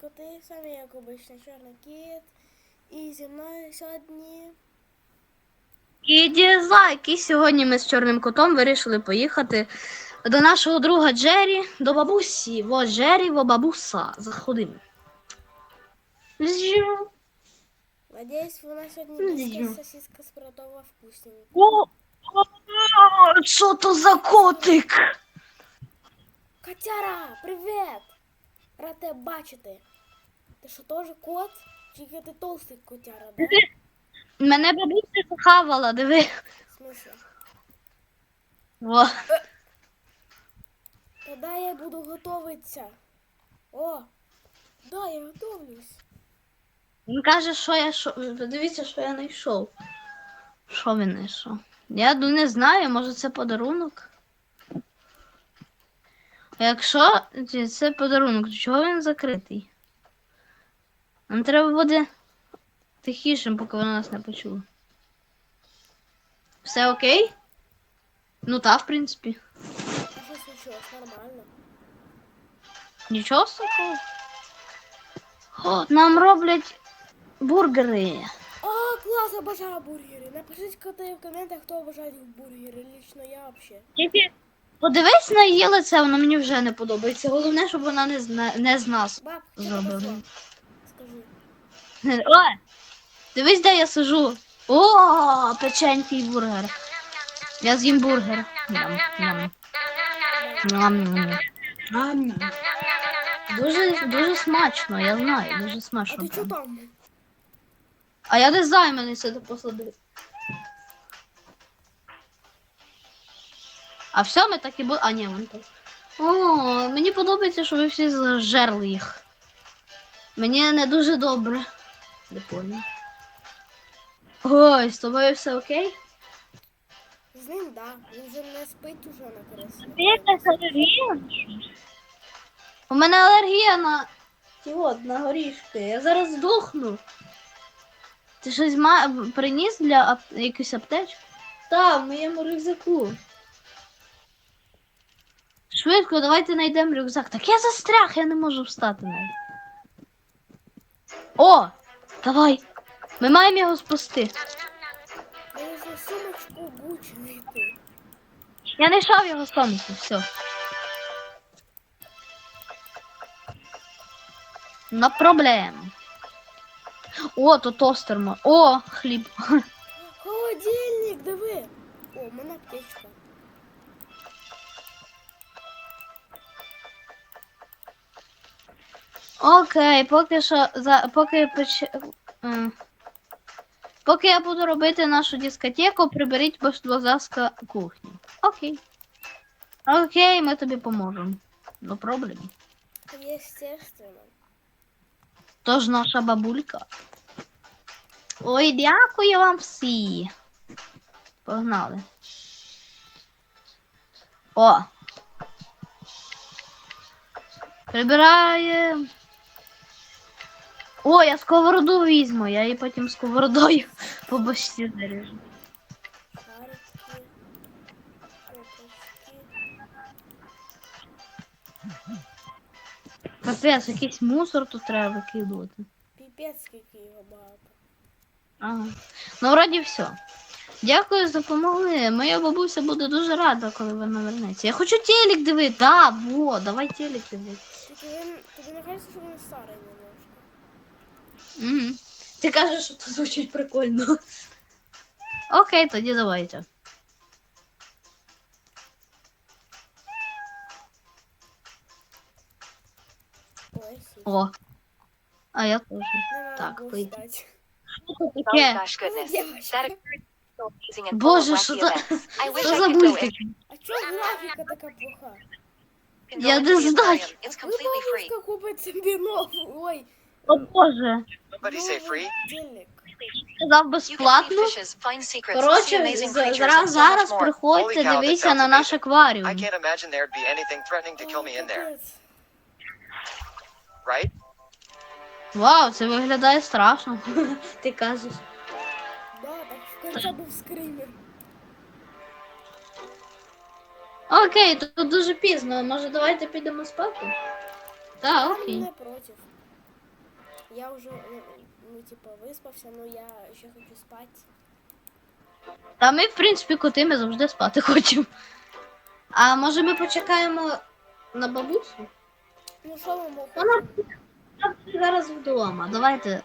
коти, самі як обично, чорний кіт. І зі мною сьогодні. І дізлайк. І сьогодні ми з чорним котом вирішили поїхати до нашого друга Джері, до бабусі. Во Джері, во бабуса. Заходимо. Надіюсь, вона сьогодні сосиска спиртова вкусненька. О, о, Що то за котик? Котяра, привіт! Рад тебе бачити. Ти що теж кот? Тільки ти толстий котяра, да? Мене бабуся захавала, диви. Во. Тоді я буду готуватися. О! Да, я готовлюсь. Він каже, що я шо. Подивіться, що я знайшов. Що він знайшов? Я не знаю, може це подарунок. А якщо це подарунок, то чого він закритий? Нам треба буде тихішим, поки вона нас не почула. Все окей? Ну та, в принципі. Що случилось? Нормально. Нічого такого. О, нам роблять бургери. О, клас, обожаю бургери. Напишіть коти в коментах, хто обожає бургери. Лично я вообще. Подивись на її лице, воно мені вже не подобається. Головне, щоб вона не, зна... не з нас. Баб? Скажи. О! Дивись, де я сижу. О, печенький бургер. Я з'їм бургер. Ням, ням. Ням, ням. Ням, ням. Дуже, дуже смачно, я знаю, дуже А смачно. ти чого там? А я не займаний сюди посадив. А все, ми так і були. А, ні, вон так. О, мені подобається, що ви всі зажерли їх. Мені не дуже добре. Не понял. Ой, з тобою все окей? З ним, да. Він вже не спить уже на креслі. алергія? У мене алергія на. Ті от, на горішки. Я зараз здохну. Ти щось ма... приніс для ап... якусь аптечку? Так, в моєму рюкзаку. Швидко, давайте знайдемо рюкзак. Так я застряг, я не можу встати навіть. О! Давай! Ми маємо його спасти. Сумочку. Я знайшов його сумку, все. На проблем. О, то тостер. О, хліб. Холодильник, диви. О, в мене аптечка. Окей, поки що за поки поч... Поки я буду робити нашу дискотеку, приберіть, будь ласка, кухню. Окей. Окей, ми тобі поможемо. No проблем. Естественно. Тож наша бабулька. Ой, дякую вам всі. Погнали. О. Прибираємо. О, я сковороду візьму, я її потім сковородою по башці заріжу. Капець, якийсь мусор тут треба викидувати. Піпець, скільки його багато. Ага. Ну, вроді все. Дякую за допомогли. Моя бабуся буде дуже рада, коли вона вернеться. Я хочу телек дивити. Да, во, давай телек дивитися. Тобі не кажеться, що старий немножко. Угу. Ти кажеш, що це звучить прикольно. Окей, тоді давайте. Ой, сі. О. А я теж. Не Так, надо вийди. встати. Що це Oh таке? gosh, goodness. Девочка. That experience was so amazing and full of Боже, wacky що за, events. I wish що I за could go мультик? А чого графіка така плоха? and go Я into не the знаю. aquarium. It's Ви completely free. бабушка купить собі нову. Ой, О Боже. Nobody say free? Сказав безплатно. Коротше, зараз, зараз приходьте, дивіться на наш акваріум. I can't imagine there'd be anything threatening to kill me in there, right? Вау, це виглядає страшно. Ти кажеш. Да, так в кінці був скример. Окей, тут дуже пізно. Може давайте підемо спати? Так, Я окей. не проти. Я вже, ну, ну типа, виспався, але я ще хочу спати. Та ми, в принципі, коти, ми завжди спати хочемо. А може ми почекаємо на бабусю? Ну що ми можемо? Вона зараз вдома. Давайте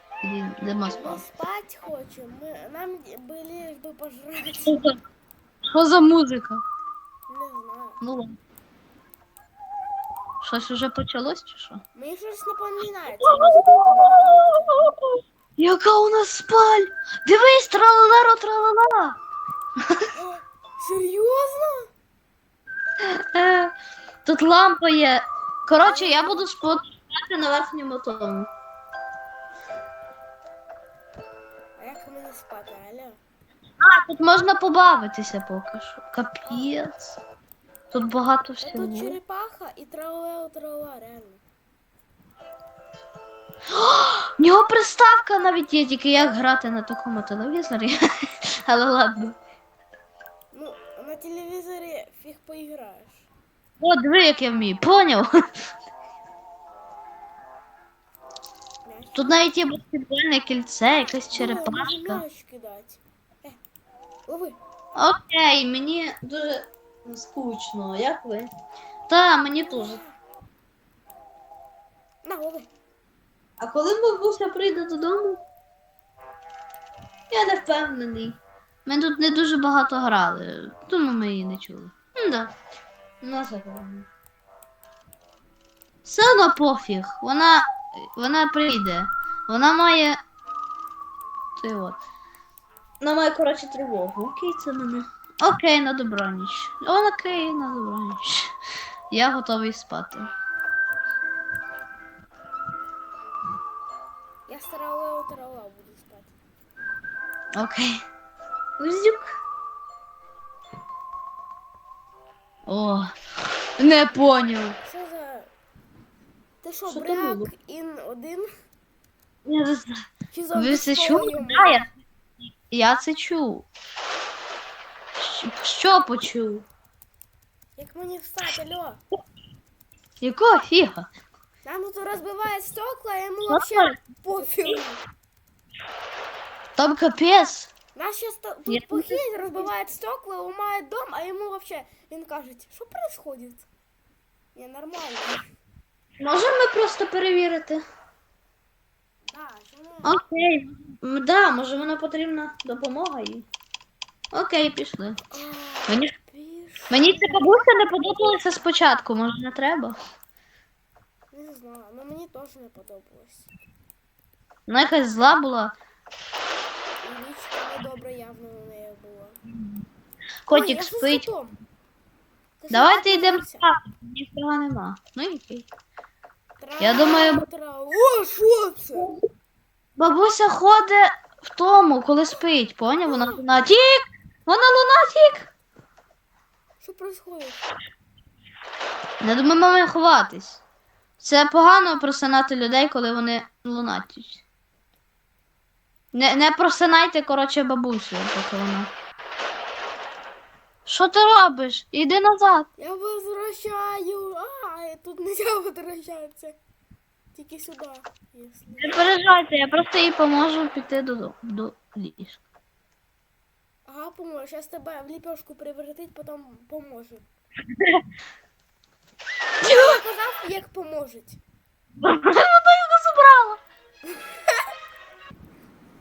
йдемо Ми спати. спати хочемо. Ми, нам би лиш би пожрати. Що за музика? Не знаю. Ну ладно. Щось уже почалось чи що? Мені щось напоминає. Яка у нас спаль! Дивись, тралалеро тралала! О, Серйозно? Е, Тут лампа є. Коротше, я буду спати на верхньому тому. А як мені спати, аля? А, тут можна побавитися поки що. Капець. Тут багато Та всього. тут черепаха і тралео трала, реально. В нього приставка навіть є, тільки як грати на такому телевізорі. Але ладно. Ну, на телевізорі фіг поіграєш. О, диви, як я вмію. Поняв? Тут навіть є баскетбольне кільце, якась черепашка. Е, лови. Окей, мені дуже скучно, як ви? Та, мені теж. На. А коли бабуся прийде додому? Я не впевнений. Ми тут не дуже багато грали, тому ми її не чули. Да. Ну, це правильно. Все одно пофіг. Вона. Вона прийде. Вона має. Ти от. Вона має, коротше, тривогу. Окей, це мене. Окей, на добраніч. Окей, на добраніч. Я готовий спати. Я тралео трала буду спати. Окей. Узюк. О, не поняв. Що за... Ти що, брак ін один? Я не знаю. Ви це чули? я це чув. Що почув? Як мені встати, алло? Якого фіга? Нам тут розбиває стекла, а йому Що вообще це? пофіг. Там капець. Нас сейчас тут Я- похід розбиває стекла, ламає дом, а йому вообще він каже, що происходит? Не, нормально. Можемо ми просто перевірити? А, не? Окей. Да, може вона потрібна допомога їй. Окей, пішли. Мені, піш. мені ця бабуся не подобалася спочатку, може не треба? Не знаю, але мені теж не подобалось. Вона якась зла була. І лічка недобра явно у неї була. Ой, Котик я спить. Ти Давайте йдемо нагнувся? спати. Ніфіга нема. Ну і окей. Я думаю- О, що це? Бабуся ходить в тому, коли спить, поняв? Вона лунатік! Вона лунатік! Що происходит? Не думаю, мамі ховатись. Це погано просинати людей, коли вони лунатять. Не, не просинайте, коротше, бабусю, поки вона. Що ти робиш? Іди назад. Я возвращаю. А, тут нельзя возвращаться. Тільки сюди, якщо. Не переживайте, я просто їй поможу піти до, до ліжка. Ага, поможе. Сейчас тебе в ліпешку превратить, потім поможе. Я казав, як поможуть. Вона його забрала.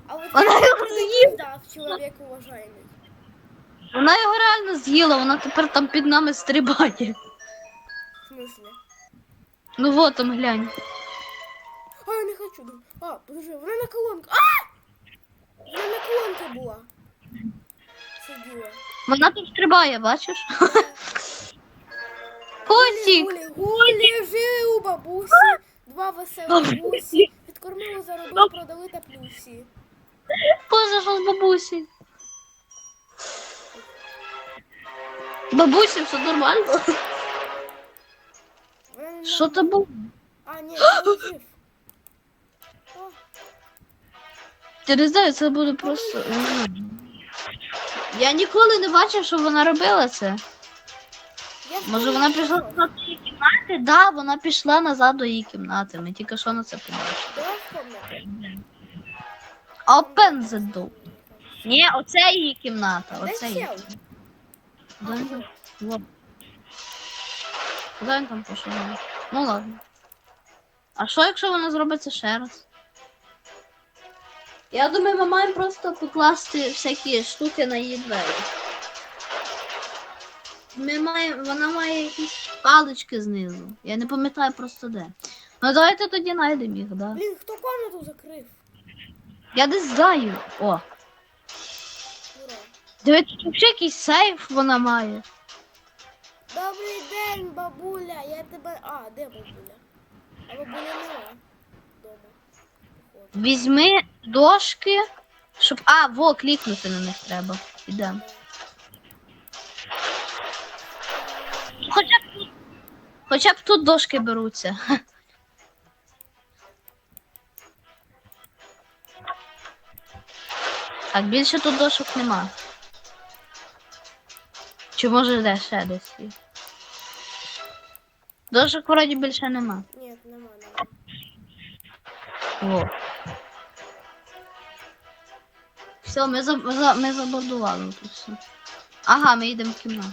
А от Вона його з'їла. дав чоловік уважаємий. Вона його реально з'їла, вона тепер там під нами стрибає. В смысле? Ну вот там глянь. А, я не хочу. А, подожди, вона на колонку. А! Вона на колонці була. Сиділа. Вона тут стрибає, бачиш? Гулі, гулі, жив у бабусі. Два веселі бабусі. Підкормили, заробили, продали та плюсі. Боже, що з бабусі? Бабусі, все нормально? Вона не Що це було? А, ні, він жив. Я не знаю, це буде просто. Я ніколи не бачив, що вона робила це. Я Може вона пішла назад до її кімнати? Да, вона пішла назад до її кімнати. Ми тільки що на це побачили. Open the door. Ні, оце її кімната. Оце її. Куди він там? Вот. Куди він там пішов? Ну ладно. А що, якщо вона зробить це ще раз? Я думаю, ми маємо просто покласти всякі штуки на її двері. Ми маємо, вона має якісь палички знизу. Я не пам'ятаю просто де. Ну давайте тоді знайдемо їх, да. Блін, хто комнату закрив? Я десь знаю. О, дивіться, ще якийсь сейф вона має. Добрий день, бабуля. Я тебе. А, де бабуля? А бабуля нема. Візьми дошки, щоб. А, во, клікнути на них треба. Ідемо. Хоча б тут. Хоча б тут дошки беруться. Так, більше тут дошок нема. Чи може де ще десь? Дошок вроді більше нема. Ні, нема, нема. Во. Все, ми, за, за, ми забудували тут все. Ага, ми йдемо в кімнату.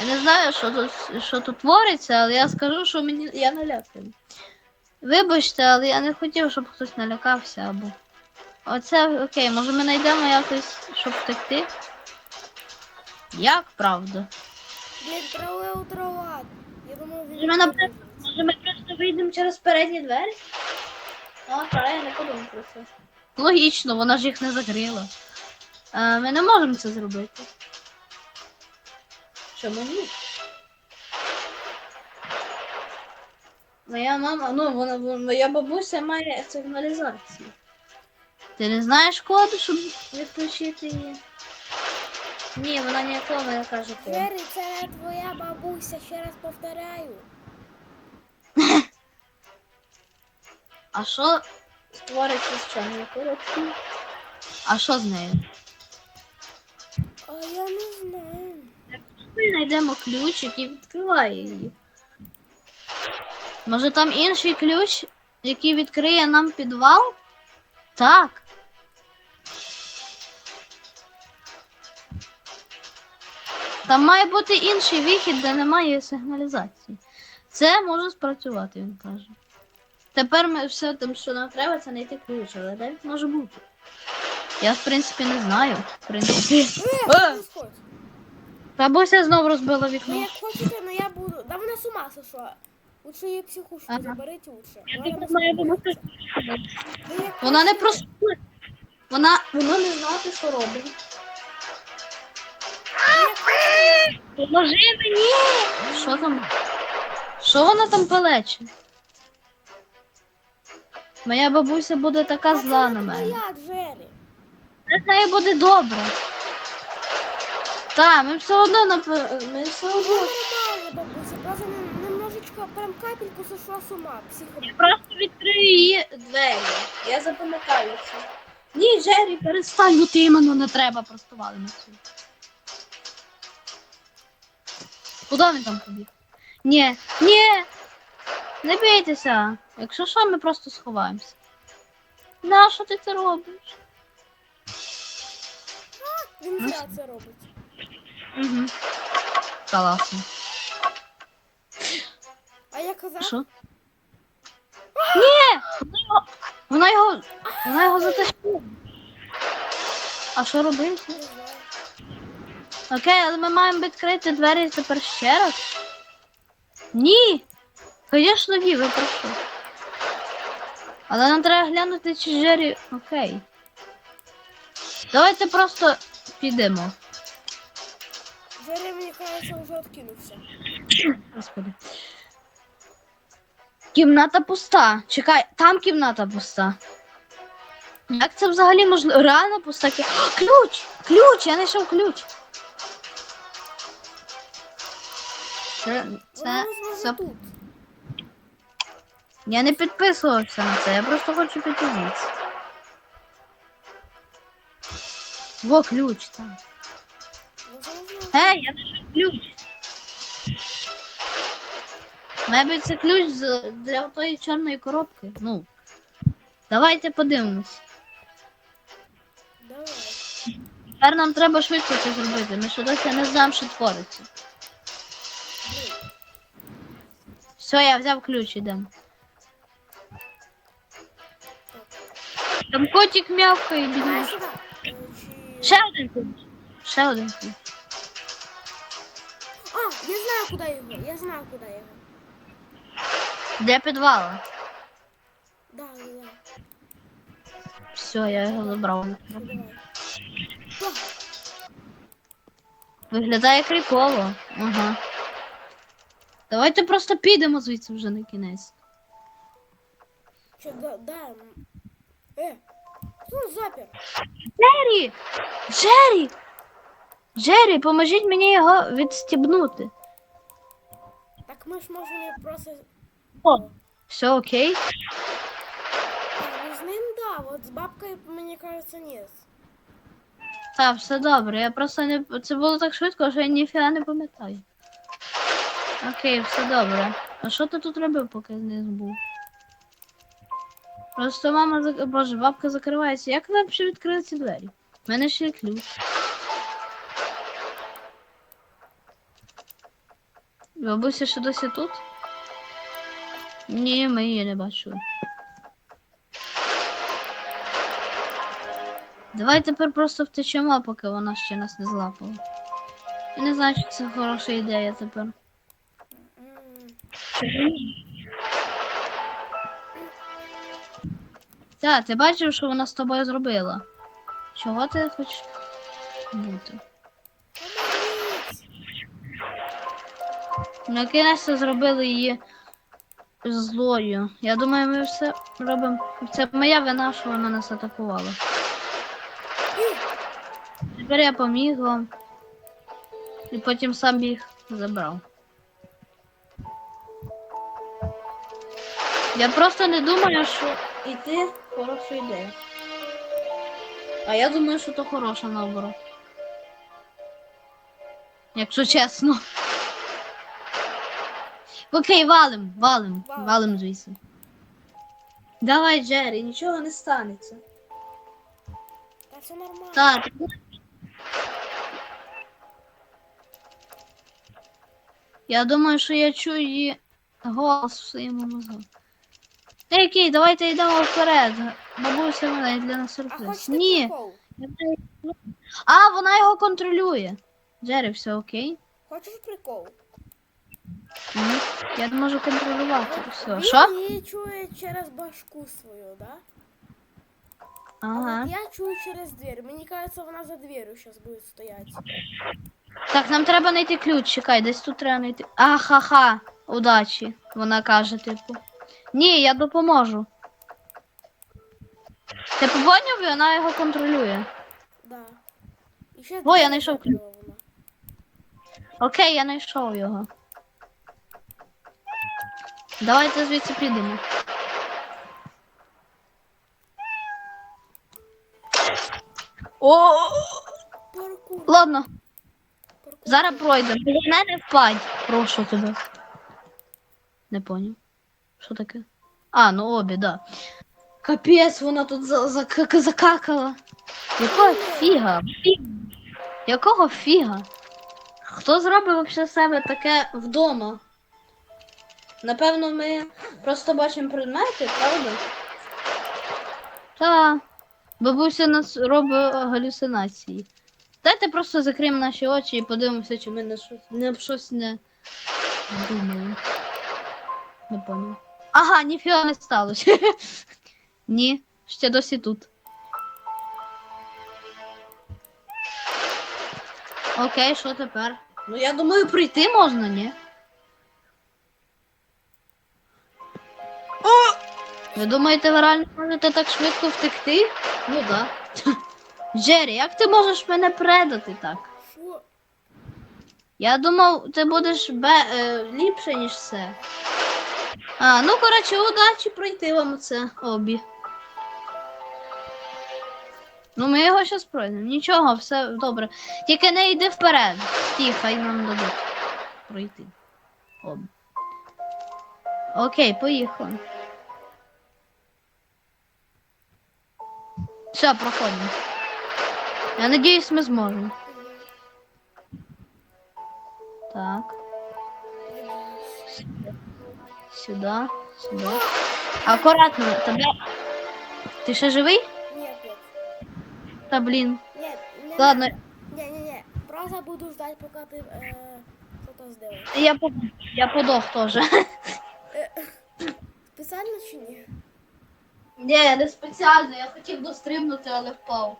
Я не знаю, що тут, що тут твориться, але я скажу, що мені я наляканий. Вибачте, але я не хотів, щоб хтось налякався або. Оце окей, може ми знайдемо якось, щоб втекти? Як правда? Блін, трава у трава. Я думав, він. Може, ми, просто вийдемо через передні двері? А, так, я не подумав про це. Логічно, вона ж їх не закрила. Е, ми не можемо це зробити. Чому ні? Моя мама, ну, вона, моя бабуся має сигналізацію. Ти не знаєш коду, щоб відключити її? Ні, вона ніякого не каже код. Джері, це не твоя бабуся, ще раз повторяю. А що створиться з чорної коробки? А що з нею? А я не знаю. Ми знайдемо ключ, який відкриває її. Може там інший ключ, який відкриє нам підвал? Так. Там має бути інший вихід, де немає сигналізації. Це може спрацювати, він каже. Тепер ми все там, що нам треба, це знайти ключ, але де він може бути? Я, в принципі, не знаю. В принципі. Е, Е! сходь. Бабуся знов розбила Ну вікно. як хочете, но я буду. Да вона з ума сошла. Лучше її психушку Ага. заберіть лучше. Я Вона так нас знаю, побоїться. як Вона не хочете. просто. Вона, вона не знати, що робить. Поможи мені! Що там? Що вона там пелече? Моя бабуся буде така зла на не мене. з нею буде добре. Так, ми все одно нап- Ми все одно. бабуся. Просто нем- немножечко прям капельку сошла з ума. Я просто відкрию її двері. Я запам'ятаю це. Ні, Джері, перестань, ну ти іменно не треба просто валимо цю. Куди він там побіг? Ні, ні! Не бійтеся. Якщо що, ми просто сховаємося. На, що ти це робиш? Він зря це робить. Угу. Класно. А я казав, Що? Ні! Вона його. Вона його. Вона його. А що робити? не знаю. Окей, але ми маємо відкрити двері тепер ще раз. Ні! Звісно, ні, ви про що? Але нам треба глянути, чи Джері. Окей. Давайте просто підемо. Джері, мені кажеться, вже откинувся. Господи. Кімната пуста. Чекай, там кімната пуста. Як це взагалі можливо? Реально пуста кі... О, ключ! Ключ! Я знайшов ключ. Це, Вона це, це... тут. Я не підписувався на це, я просто хочу піти. Во ключ там. Ей, я знайшов ключ. Мабуть, це ключ для тої чорної коробки. Ну. Давайте подивимось. Давай. Тепер нам треба швидко це зробити. Ми ще досі не знаємо, що твориться. Все, я взяв ключ, ідемо. Там котик м'явкає, Чи... Ще один ключ. Ще один ключ. А, я знаю, куди його. Я знаю, куди його. Для підвала. Да, да, да. Все, я його забрав. Все, давай. Да. Виглядає кріпово. Ага. Давайте просто підемо звідси вже на кінець. Че, да, да. Э, кто запер? Джері! Джері! Джері, поможіть мені його відстібнути. Так мы ж можем просто... О, все окей. Ну с ним да, вот с бабкой, мне кажется, нет. Так, все добре. Я просто не. Це було так швидко, що я ніфіга не пам'ятаю. Окей, все добре. А що ти тут робив, поки не був? Просто мама зак... Боже, бабка закривається. Як ви взагалі відкрили ці двері? У мене ще є ключ. Бабуся ще досі тут? Ні, ми її не бачили. Давай тепер просто втечемо, поки вона ще нас не злапала. Я не знаю, чи це хороша ідея тепер. М, Так, ти бачив, що вона з тобою зробила? Чого ти хочеш бути? Помогите. Накінець зробили її злою. Я думаю, ми все робимо. Це моя вина, що вона нас атакувала. Тепер я поміг вам. І потім сам їх забрав. Я просто не думаю, що йти хороша ідея. А я думаю, що то хороша наоборот. Якщо чесно. Окей, валим, валим, Валим. валим звідси. Давай, Джері, нічого не станеться. Да все нормально. Так. Я думаю, що я чую її голос в своєму мозку. Та який, давайте йдемо вперед. Бабуся мене для нас сюрприз. Ні. А, вона його контролює. Джері, все окей? Хочешь прикол? Ні. Я не можу контролювати. Все. Він її чує через башку свою, да? А Ага. вот я чую через дверь. Мне кажется, вона за дверью сейчас будет стоять. Так, нам треба знайти ключ. Чекай, десь тут треба знайти. Ахаха, удачі. Вона каже, типу. Ні, я допоможу. Ти поняв, вона його контролює. Да. І ще О, я знайшов ключ. Окей, я знайшов його. Давайте звідси підемо. О, Паркур. ладно, паркур. зараз пройдемо. Не впадь. Прошу тебе. Не поняв. Що таке? А, ну обі, да. Капець, вона тут за, за, закакала. Якого фіга? Якого фіга? Хто зробив вообще себе таке вдома? Напевно, ми просто бачимо предмети, правда? Та. Бабуся нас робить галюцинації. Дайте просто закриємо наші очі і подивимося, чи ми на щось не щось не думаємо. Не поняв. Ага, ніфіга не сталося. Ні, ще досі тут. Окей, що тепер? Ну я думаю, прийти можна, ні? О! Ви думаєте, ви реально можете так швидко втекти? Ну да. Джері, як ти можеш мене предати так? Я думав, ти будеш бе, е, ліпше, ніж все. А, ну коротше, удачі пройти вам це обі. Ну, ми його зараз пройдемо. Нічого, все добре. Тільки не йди вперед. Ті, хай нам дадуть пройти. Об. Окей, поїхали. Все, проходимо. Я надіюсь, ми зможемо. Так. Сюди, сюди. Акуратно, тебе. Ти ще живий? Нет, нет. Та блін. Нет, не Ладно, Не, не, не. Просто буду ждать, пока ты э, что-то сделаешь. я, по- я подох теж. Специально чи ні? Ні, не спеціально, я хотів дострибнути, але впав.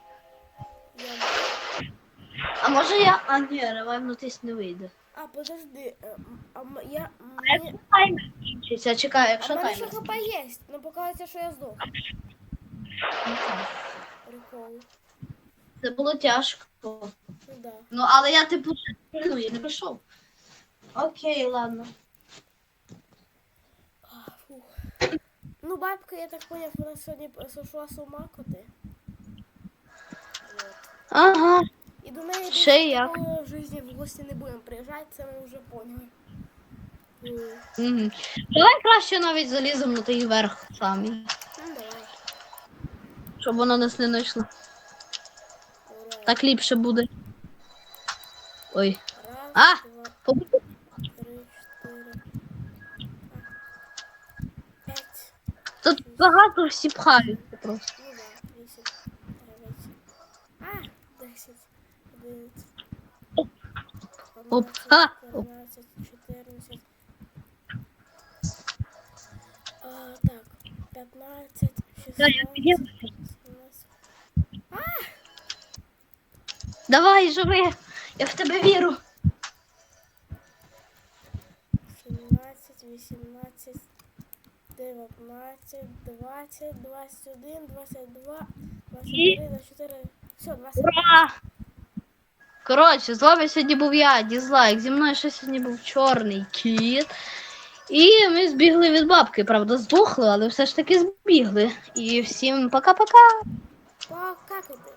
Я... А може я. А ні, ревайвнутись не вийде. А, подожди. э, А, я... А якщо таймер закінчиться, чекай, А якщо в мене ще таймер. хп є, но показується, що я здох. Прикол. Це було тяжко. Ну да. Ну, але я типу ну, я не пішов. Окей, ладно. А, фух. Ну, бабка, я так поняв, вона сьогодні сошла з ума коти. Ага. До неї Ще як. такого в житті в гості не будемо приїжджати, це ми вже поняли. Угу. Давай краще навіть заліземо на той верх самі, ну давай. щоб воно нас не знайшло. Ура. Так ліпше буде. Ой. Раз, А! два, три, чотири. П'ять. Тут багато всі пхаються просто. Ну Оп. 12, А! Оп. 13, 14. А, так, 15, Да, я 16, під'їду. 17. Давай, живи! Я в тебе віру. 17, 18, 19, 20, 21, 22, 23, 24. Все, 20. Ура! Коротше, з вами сьогодні був я, дізлайк. Зі мною ще сьогодні був чорний кіт. І ми збігли від бабки, правда, здохли, але все ж таки збігли. І всім пока-пока. Покакайте.